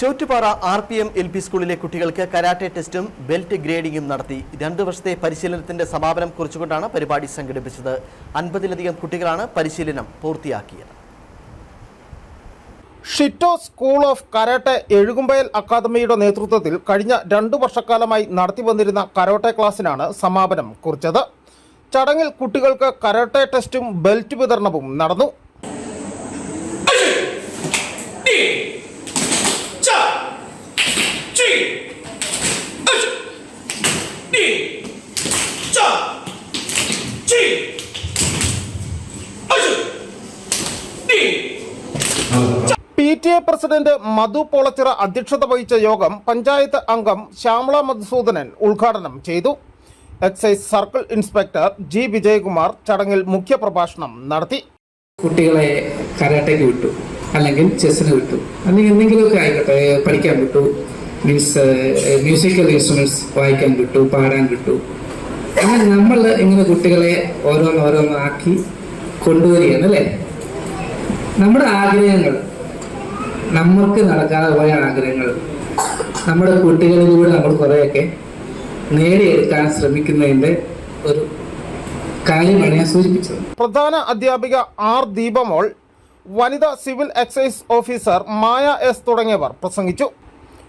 Chottupara R P M L P സ്കൂളിലെ കുട്ടികൾക്ക് karate ടെസ്റ്റും ബെൽറ്റ് ഗ്രേഡിംഗും നടത്തി. രണ്ടു വർഷത്തെ പരിശീലനത്തിന്റെ സമാപനം കുറിച്ചുകൊണ്ടാണ് പരിപാടി സംഘടിപ്പിച്ചത്. അൻപതിലധികം കുട്ടികളാണ് പരിശീലനം പൂർത്തിയാക്കിയത്. Shito school of karate Ezhukumbayal അക്കാദമിയുടെ നേതൃത്വത്തിൽ കഴിഞ്ഞ രണ്ടു വർഷക്കാലമായി നടത്തിവന്നിരുന്ന കരോട്ടെ ക്ലാസ്സിനാണ് സമാപനം കുറിച്ചത്. ചടങ്ങിൽ കുട്ടികൾക്ക് കരാട്ടെ ടെസ്റ്റും ബെൽറ്റ് വിതരണവും നടന്നു. P T A president Madhu Polachira അധ്യക്ഷത വഹിച്ച യോഗം പഞ്ചായത്ത് അംഗം ശ്യാമള മധുസൂദനൻ ഉദ്ഘാടനം ചെയ്തു. Excise circle inspector G Vijayakumar ചടങ്ങിൽ മുഖ്യപ്രഭാഷണം നടത്തി. കുട്ടികളെ കരാട്ടയ്ക്ക് വിട്ടു അല്ലെങ്കിൽ ചെസ്സിന് വിട്ടു അല്ലെങ്കിൽ എന്തെങ്കിലുമൊക്കെ ആയിക്കോട്ടെ പഠിക്കാൻ വിട്ടു മീൻസ് മ്യൂസിക്കൽ ഇൻസ്ട്രുമെന്റ്സ് വായിക്കാൻ കിട്ടു പാടാൻ കിട്ടു. അങ്ങനെ നമ്മൾ ഇങ്ങനെ കുട്ടികളെ ഓരോന്നോരോന്നാക്കി കൊണ്ടുവരികയാണ് അല്ലേ? നമ്മുടെ ആഗ്രഹങ്ങൾ നമ്മൾക്ക് നടക്കാതെ പോയ ആഗ്രഹങ്ങൾ നമ്മുടെ കുട്ടികളിലൂടെ നമ്മൾ കുറേയൊക്കെ നേടിയെടുക്കാൻ ശ്രമിക്കുന്നതിന്റെ ഒരു കാര്യമാണ് ഞാൻ സൂചിപ്പിച്ചത്. പ്രധാന അധ്യാപിക ആർ ദീപമോൾ വനിതാ civil excise officer Maya S തുടങ്ങിയവർ പ്രസംഗിച്ചു.